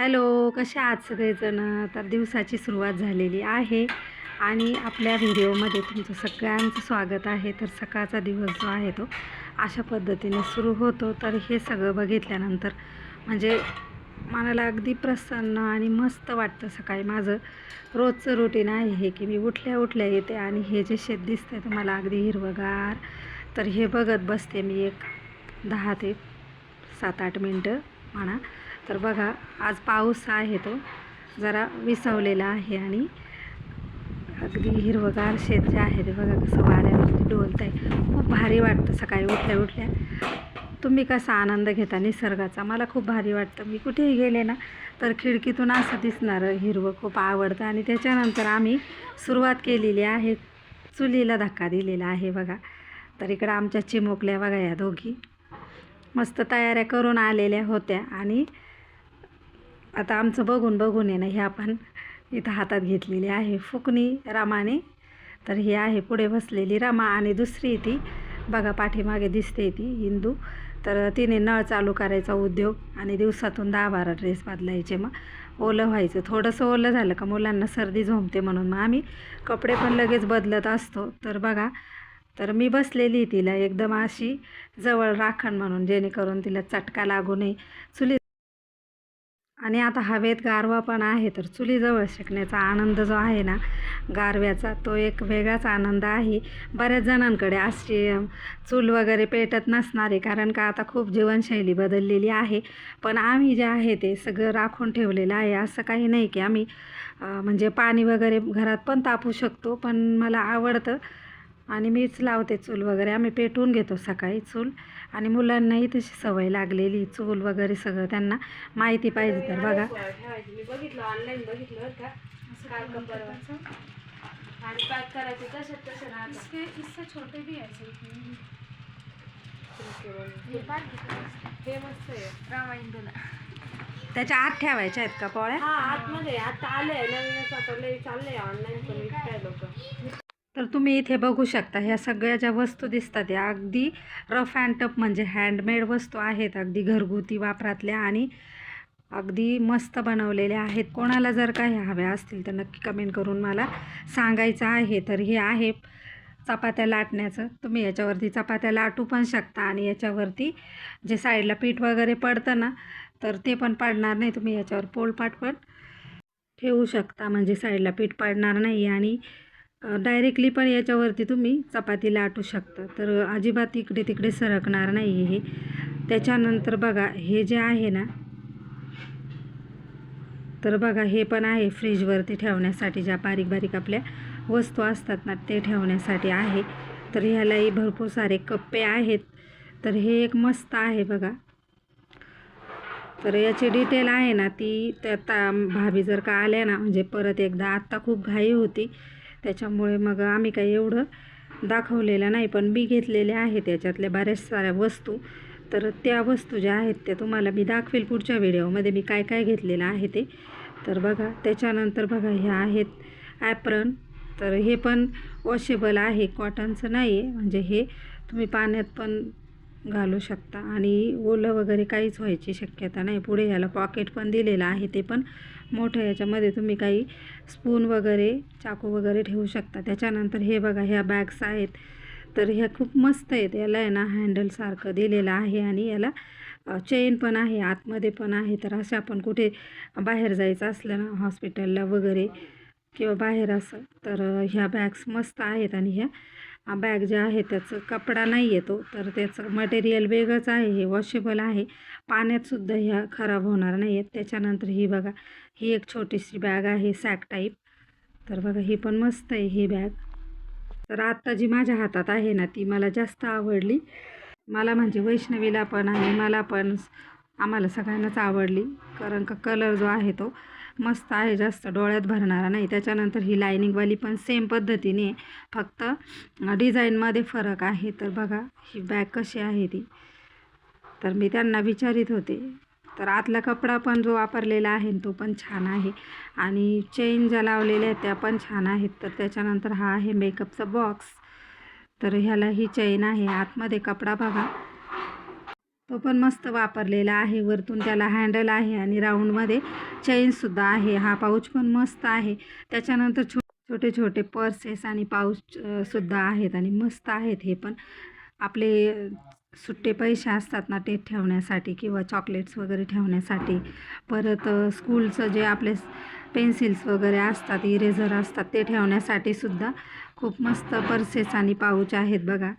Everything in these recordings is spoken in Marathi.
हॅलो कसे आहात सगळेजण? तर दिवसाची सुरुवात झालेली आहे आणि आपल्या व्हिडिओमध्ये तुमचं सगळ्यांचं स्वागत आहे. तर सकाळचा दिवस जो आहे तो अशा पद्धतीने सुरू होतो. तर हे सगळं बघितल्यानंतर म्हणजे मनाला अगदी प्रसन्न आणि मस्त वाटतं सकाळी. माझं रोजचं रुटीन आहे हे की मी उठल्या उठल्या येते आणि हे जे शेत दिसतं आहे मला अगदी हिरवगार. तर हे बघत बसते मी एक दहा ते सात आठ मिनटं म्हणा. तर बघा आज पाऊस आहे तो. जरा विसवलेला आहे आणि अगदी हिरवगार शेत जे आहे ते बघा कसं वाऱ्यावरती डोलतं आहे खूप भारी वाटतं सकाळी उठल्या उठल्या. तुम्ही कसा आनंद घेता निसर्गाचा? मला खूप भारी वाटतं. मी कुठेही गेले ना तर खिडकीतून असं दिसणारं हिरवं खूप आवडतं आणि त्याच्यानंतर आम्ही सुरुवात केलेली आहे. चुलीला धक्का दिलेला आहे बघा. तर इकडं आमच्या चिमुकल्या बघा या दोघी. मस्त तयाऱ्या करून आलेल्या होत्या आणि आता आमचं बघून बघून आहे ना हे आपण इथं हातात घेतलेली आहे फुकणी रामाने. तर ही आहे पुढे बसलेली रामा आणि दुसरी ती. बघा पाठीमागे दिसते ती हिंदू तर तिने नळ चालू करायचा उद्योग आणि दिवसातून दहा बारा ड्रेस बदलायचे. मग ओलं व्हायचं. थोडंसं ओलं झालं का मुलांना सर्दी झोंबते म्हणून. मग आम्ही कपडे पण लगेच बदलत असतो. तर बघा तर मी बसलेली तिला एकदम अशी जवळ राखण म्हणून जेणेकरून तिला चटका लागू नये. चुली आणि आता हवेत गारवा पण आहे तर चुलीजवळ शिकण्याचा आनंद जो आहे ना गारव्याचा तो एक वेगळाच आनंद आहे. बऱ्याच जणांकडे अशी चूल वगैरे पेटत नसणारे कारण का आता खूप जीवनशैली बदललेली आहे. पण आम्ही जे आहे ते सगळं राखून ठेवलेलं आहे. असं काही नाही की आम्ही म्हणजे पाणी वगैरे घरात पण तापू शकतो पण मला आवडतं आणि मीच लावते चूल वगैरे. आम्ही पेटवून घेतो सकाळी चूल. आणि मुलांनाही तशी सवय लागलेली चूल वगैरे सगळं. त्यांना माहिती पाहिजे तर बघा. मी बघितलं ऑनलाईन बघितलं बरं का. काल कपर आणि पॅक करायचे तसे तसे राहतात. इसके इससे छोटे भी ऐसे ही मस्त आहे. रामायण त्याच्या आत ठेवायच्या आहेत का पोळ्या? हा आतमध्ये. आता आले नवीनच आता लय चाललंय ऑनलाईन पण विकताय लोक. तुम्ही इथे बघू शकता ह्या सगळ्या ज्या वस्तू दिसतात या अगदी रफ अँड टफ म्हणजे हँडमेड वस्तू आहेत अगदी घरगुती वापरातल्या आणि अगदी मस्त बनवलेल्या आहेत. कोणाला जर काही हव्या असतील तर नक्की कमेंट करून मला सांगायचं आहे. तर हे आहे चपात्या लाटण्याचं. तुम्ही याच्यावरती चपात्या लाटू पण शकता आणि याच्यावरती जे साईडला पीठ वगैरे पडतं ना तर ते पण पडणार नाही. तुम्ही याच्यावर पोलपाट पण ठेवू शकता. म्हणजे साईडला पीठ पाडणार नाही आणि डायरेक्टली पण याच्यावरती तुम्ही चपाती लाटू शकता. तर अजिबात इकडे तिकडे सरकणार नाही हे. त्याच्यानंतर बघा हे जे आहे ना तर बघा हे पण आहे फ्रीजवरती ठेवण्यासाठी. ज्या बारीक बारीक आपल्या वस्तू असतात ना ते ठेवण्यासाठी आहे. तर ह्यालाही भरपूर सारे कप्पे आहेत. तर हे एक मस्त आहे बघा. तर याची डिटेल आहे ना ती त्या भाभी जर का आल्या ना म्हणजे परत एकदा आत्ता खूप घाई होती. त्याच्यामुळे मग आम्ही काही एवढं दाखवलेलं नाही पण मी घेतलेले आहे त्याच्यातल्या बऱ्याच साऱ्या वस्तू. तर त्या वस्तू ज्या आहेत त्या तुम्हाला मी दाखवेल पुढच्या व्हिडिओमध्ये मी काय काय घेतलेलं आहे ते. तर बघा त्याच्यानंतर बघा ह्या आहेत ॲप्रन. तर हे पण वॉशेबल आहे कॉटनचं नाही आहे. म्हणजे हे तुम्ही पाण्यात पण घालू शकता. आणि ओलं वगैरे काहीच व्हायची शक्यता नाही. पुढे याला पॉकेट पण दिलेलं आहे ते पण. मोठं याच्यामध्ये तुम्ही काही स्पून वगैरे चाकू वगैरे ठेवू शकता. त्याच्यानंतर हे बघा ह्या बॅग्स आहेत. तर ह्या खूप मस्त आहेत. याला आहे ना हँडलसारखं दिलेलं आहे आणि याला चेन पण आहे. आतमध्ये पण आहे. तर असे आपण कुठे बाहेर जायचं असलं ना हॉस्पिटलला वगैरे किंवा बाहेर असं तर ह्या बॅग्स मस्त आहेत आणि ह्या बॅग जे आहे त्याचं कपडा नाही येतो तर त्याचं मटेरियल वेगळंच आहे हे वॉशेबल आहे. पाण्यातसुद्धा ह्या खराब होणार नाही आहेत त्याच्यानंतर ही बघा ही एक छोटीशी बॅग आहे सॅक टाईप तर बघा ही पण मस्त आहे ही बॅग. तर आत्ता जी माझ्या हातात आहे ना ती मला जास्त आवडली. मला म्हणजे वैष्णवीला पण आणि मला पण आम्हाला सगळ्यांनाच आवडली. कारण का कलर जो आहे तो मस्त आहे जास्त डोळ्यात भरणारा नाही. त्याच्यानंतर ही लायनिंगवाली पण सेम पद्धतीने फक्त डिझाईनमध्ये फरक आहे. तर बघा ही बॅग कशी आहे ती. तर मी त्यांना विचारित होते. तर आतला कपडा पण जो वापरलेला आहे तो पण छान आहे. आणि चेन ज्या लावलेल्या आहेत त्या पण छान आहेत. तर त्याच्यानंतर हा आहे मेकअपचा बॉक्स तर ह्याला ही चेन आहे. आतमध्ये कपडा बघा. तो पण मस्त वापरलेला आहे. वरतून त्याला हँडल आहे आणि राऊंडमध्ये चेनसुद्धा आहे. हा पाऊच पण मस्त आहे. त्याच्यानंतर छो छोटे छोटे पर्सेस आणि पाऊच सुद्धा आहेत आणि मस्त आहेत हे पण. आपले सुट्टे पैसे असतात ना ते ठेवण्यासाठी किंवा चॉकलेट्स वगैरे ठेवण्यासाठी. परत स्कूलचं जे आपले पेन्सिल्स वगैरे असतात इरेझर असतात ते ठेवण्यासाठी सुद्धा खूप मस्त पर्सेस आणि पाऊच आहेत बघा.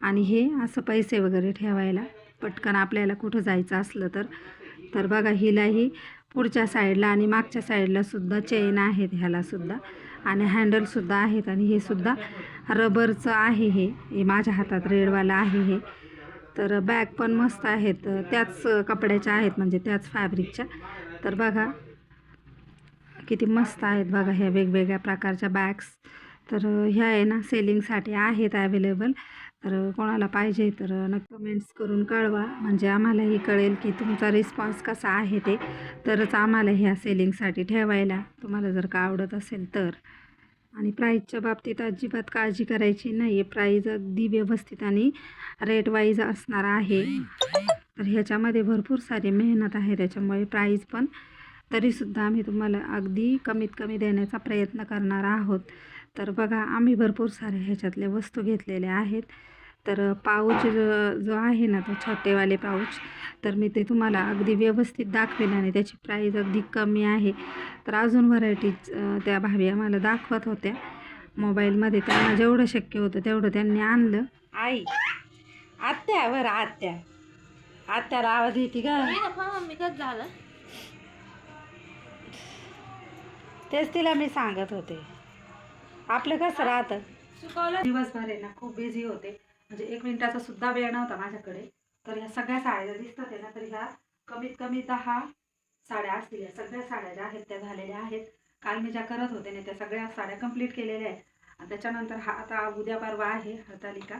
आणि हे असं पैसे वगैरे ठेवायला. पटकन आपल्याला कुठं जायचं असलं तर. तर बघा हिलाही पुढच्या साईडला आणि मागच्या साईडला सुद्धा चेन आहेत ह्यालासुद्धा आणि हँडलसुद्धा आहेत आणि हे सुद्धा रबरचं आहे हे. हे माझ्या हातात रेडवाला आहे हे. तर बॅग पण मस्त आहेत. त्याच कपड्याच्या आहेत म्हणजे त्याच फॅब्रिकच्या तर बघा किती मस्त आहेत बघा ह्या वेगवेगळ्या प्रकारच्या बॅग्स तर ह्या आहे ना सेलिंगसाठी आहेत ॲवेलेबल तर कोणाला पाहिजे तर नक्की कमेंट्स करून कळवा. म्हणजे आम्हालाही कळेल की तुमचा रिस्पॉन्स कसा आहे ते. तरच आम्हाला ह्या सेलिंगसाठी ठेवायला तुम्हाला जर का आवडत असेल तर. आणि प्राईजच्या बाबतीत अजिबात काळजी करायची नाही आहे प्राईज अगदी व्यवस्थित आणि रेट वाईज असणार आहे. तर ह्याच्यामध्ये भरपूर सारी मेहनत आहे. त्याच्यामुळे प्राईज पण तरीसुद्धा आम्ही तुम्हाला अगदी कमीत कमी देण्याचा प्रयत्न करणार आहोत. तर बघा आम्ही भरपूर सारे ह्याच्यातले वस्तू घेतलेल्या आहेत. तर पाऊच जो जो आहे ना तो छोटेवाले पाऊच तर मी ते तुम्हाला अगदी व्यवस्थित दाखवेल आणि त्याची प्राईज अगदी कमी आहे. तर अजून व्हरायटीज त्या भाभी आम्हाला दाखवत होत्या. मोबाईलमध्ये त्यांना जेवढं शक्य होतं तेवढं त्यांनी आणलं. आई आत्या बरं आत्या. आत्याला आवाज येते का मम्मी कसं झालं? तेच तिला मी सांगत होते. आपलं कसं राहतं? दिवसभर आहे ना खूप बिझी होते. म्हणजे एक मिनिटाचा सुद्धा वेळ नव्हता माझ्याकडे. तर ह्या सगळ्या साड्या ज्या दिसतात आहे ना तर ह्या कमीत कमी दहा साड्या असतील. या सगळ्या साड्या ज्या आहेत त्या झालेल्या आहेत. काल मी ज्या करत होते ना त्या सगळ्या साड्या कंप्लीट केलेल्या आहेत. आणि त्याच्यानंतर हा आता उद्या परवा आहे हरतालिका.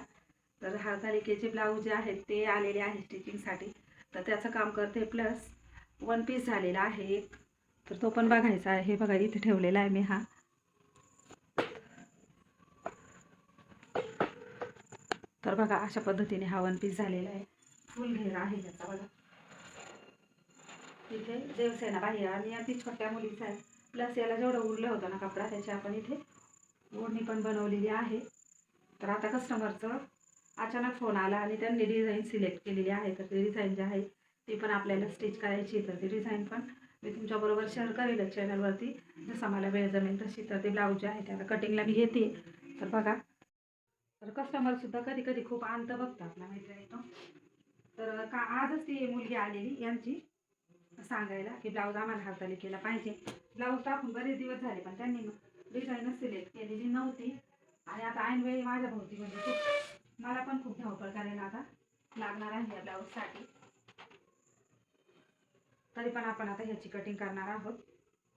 तर हरतालिकेचे ब्लाऊज जे आहेत ते आलेले आहे स्टिचिंगसाठी तर त्याचं काम करते प्लस वन पीस झालेला आहे एक. तर तो पण बघायचा आहे. हे बघा इथे ठेवलेला आहे मी हा. तर बघा अशा पद्धतीने हा वन पीस झालेला आहे. फुल घेर आहे त्याचा बघा. इथे देवसेना बाह्य आणि अगदी छोट्या मुलीचा आहे. प्लस याला जेवढं उरलं होतं ना कपडा त्याची आपण इथे ओढणी पण बनवलेली आहे. तर आता कस्टमरचं अचानक फोन आला आणि त्यांनी डिझाईन सिलेक्ट केलेली आहे. तर ती डिझाईन जी आहे ती पण आपल्याला स्टिच करायची तर ती डिझाईन पण मी तुमच्याबरोबर शेअर करेल चॅनलवरती जसं मला वेळ जमेल तशी. तर ते ब्लाऊज जे आहे त्याला कटिंगला मी घेते. तर बघा तर कस्टमर सुद्धा कधी कधी खूप अंत बघतात ना मैत्रिणीनं तर का आजच ती मुलगी आलेली यांची. सांगायला की ब्लाऊज आम्हाला हाताली केला पाहिजे. ब्लाऊज टाकून बरेच दिवस झाले पण त्यांनी डिझाईनच सिलेक्ट केलेली नव्हती. आणि आता ऐनवेळी माझ्या भोवती म्हणजे खूप मला पण खूप धावपळ करायला आता लागणार आहे या ब्लाऊजसाठी तरी पण आपण आता ह्याची कटिंग करणार आहोत.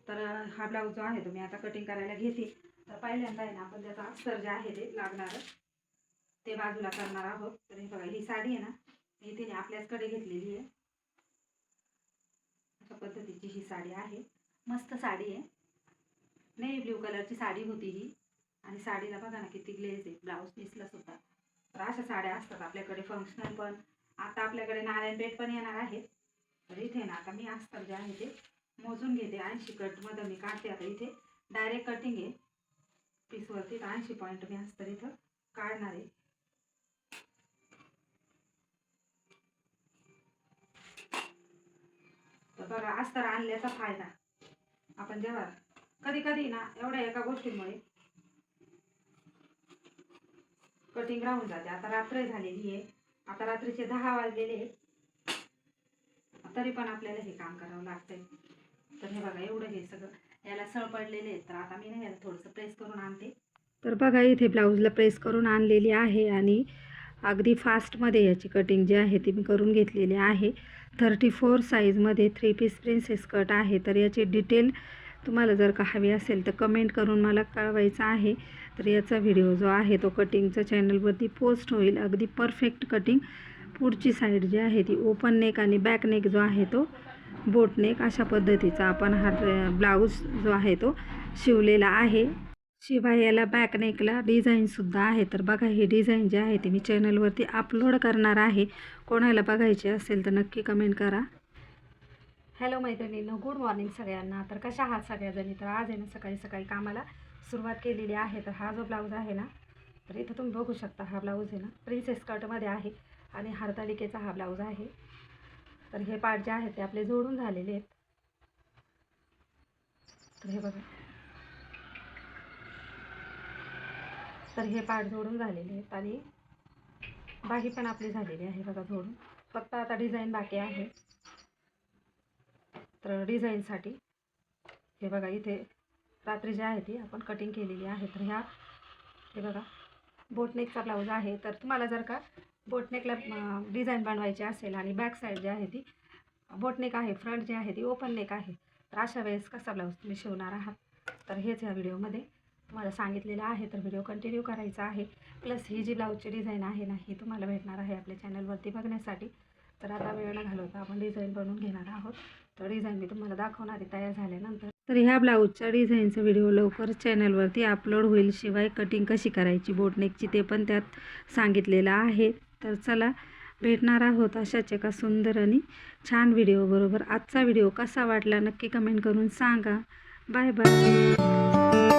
तर हा ब्लाऊज जो आहे तो मी आता कटिंग करायला घेते. तर पहिल्यांदा आहे ना आपण त्याचा अस्तर जे आहे ते लागणार ते बाजूला करणार आहोत. तर हे बघा ही साडी आहे ना मी तिने आपल्याचकडे घेतलेली आहे. अशा पद्धतीची ही साडी आहे. मस्त साडी आहे. नेव्ही ब्ल्यू कलरची साडी होती ही. आणि साडीला बघा ना किती ग्लेज आहे. ब्लाऊज पीसला सुद्धा. तर अशा साड्या असतात आपल्याकडे फंक्शनल पण. आता आपल्याकडे नारायण नारायणपेठ पण येणार आहे. तर इथे ना आता मी अस्तर जे आहे ते मोजून घेते. ऐंशी कटमध्ये मी काढते आता इथे. डायरेक्ट कटिंग आहे. पीसवरती तर ऐंशी पॉईंट मी अस्तर इथं काढणार आहे. बघा अस्तर आणल्याचा फायदा. आपण जेव्हा कधी कधी ना एवढ्या एका गोष्टीमुळे कटिंग राहून जाते. आता रात्र झालेली आहे. आता रात्रीचे दहा वाजलेले तरी पण आपल्याला हे काम करावं लागतंय. तर हे बघा एवढं हे सगळं. याला सळ पडलेले आहेत. तर आता मी ना याला थोडंसं प्रेस करून आणते. तर बघा इथे ब्लाऊजला प्रेस करून आणलेली आहे आणि अगदी फास्टमध्ये याची कटिंग जी आहे ती मी करून घेतलेली आहे. थर्टी फोर साईजमध्ये थ्री पीस प्रिन्सेस कट आहे. तर याची डिटेल तुम्हाला जर का हवी असेल तर कमेंट करून मला कळवायचं आहे. तर याचा व्हिडिओ जो आहे तो कटिंगचा चॅनलवरती पोस्ट होईल. अगदी परफेक्ट कटिंग पुढची साईड जी आहे ती ओपन नेक आणि बॅक नेक जो आहे तो बोट नेक अशा पद्धतीचा आपण हा ब्लाऊज जो आहे तो शिवलेला आहे. शिवाय याला बॅक नेकला डिझाईनसुद्धा आहे. तर बघा ही डिझाईन जी आहे ती मी चॅनलवरती अपलोड करणार आहे. कोणाला बघायची असेल तर नक्की कमेंट करा. हॅलो मैत्रिणींनो गुड मॉर्निंग सगळ्यांना. तर कशा आहात सगळ्याजणी? तर आज आहे ना सकाळी सकाळी कामाला सुरुवात केलेली आहे. तर हा जो ब्लाऊज आहे ना तर इथं तुम्ही बघू शकता हा ब्लाऊज आहे ना प्रिन्सेस कटमध्ये आहे आणि हरतालिकेचा हा ब्लाऊज आहे. तर हे पार्ट जे आहेत ते आपले जोडून झालेले आहेत. तर हे बघा. तर हे पाठ जोडून झालेले आहेत आणि बाही पण आपली झालेली आहे बघा जोडून. फक्त आता डिझाईन बाकी आहे. तर डिझाईनसाठी हे बघा इथे रात्री जी आहे ती आपण कटिंग केलेली आहे. तर ह्या हे बघा बोटनेकचा ब्लाऊज आहे. तर तुम्हाला जर का बोटनेकला डिझाईन बनवायची असेल आणि बॅक साईड जी आहे ती बोटनेक आहे फ्रंट जी आहे ती ओपन नेक आहे तर अशा वेळेस कसा ब्लाऊज तुम्ही शिवणार आहात? तर हेच या व्हिडिओमध्ये तुम्हाला सांगितलेलं आहे तर व्हिडिओ कंटिन्यू करायचा आहे. प्लस ही जी ब्लाऊजची डिझाईन आहे ना ही तुम्हाला भेटणार आहे आपल्या चॅनलवरती बघण्यासाठी. तर आता वेळ न घालवता आपण डिझाईन बनवून घेणार आहोत. तर डिझाईन मी तुम्हाला दाखवणार आहे तयार झाल्यानंतर. तर ह्या ब्लाऊजच्या डिझाईनचा व्हिडिओ लवकर चॅनलवरती अपलोड होईल. शिवाय कटिंग कशी करायची बोटनेकची ते पण त्यात सांगितलेलं आहे. तर चला भेटणार आहोत अशाच एका सुंदर आणि छान व्हिडिओबरोबर आजचा व्हिडिओ कसा वाटला नक्की कमेंट करून सांगा. Bye bye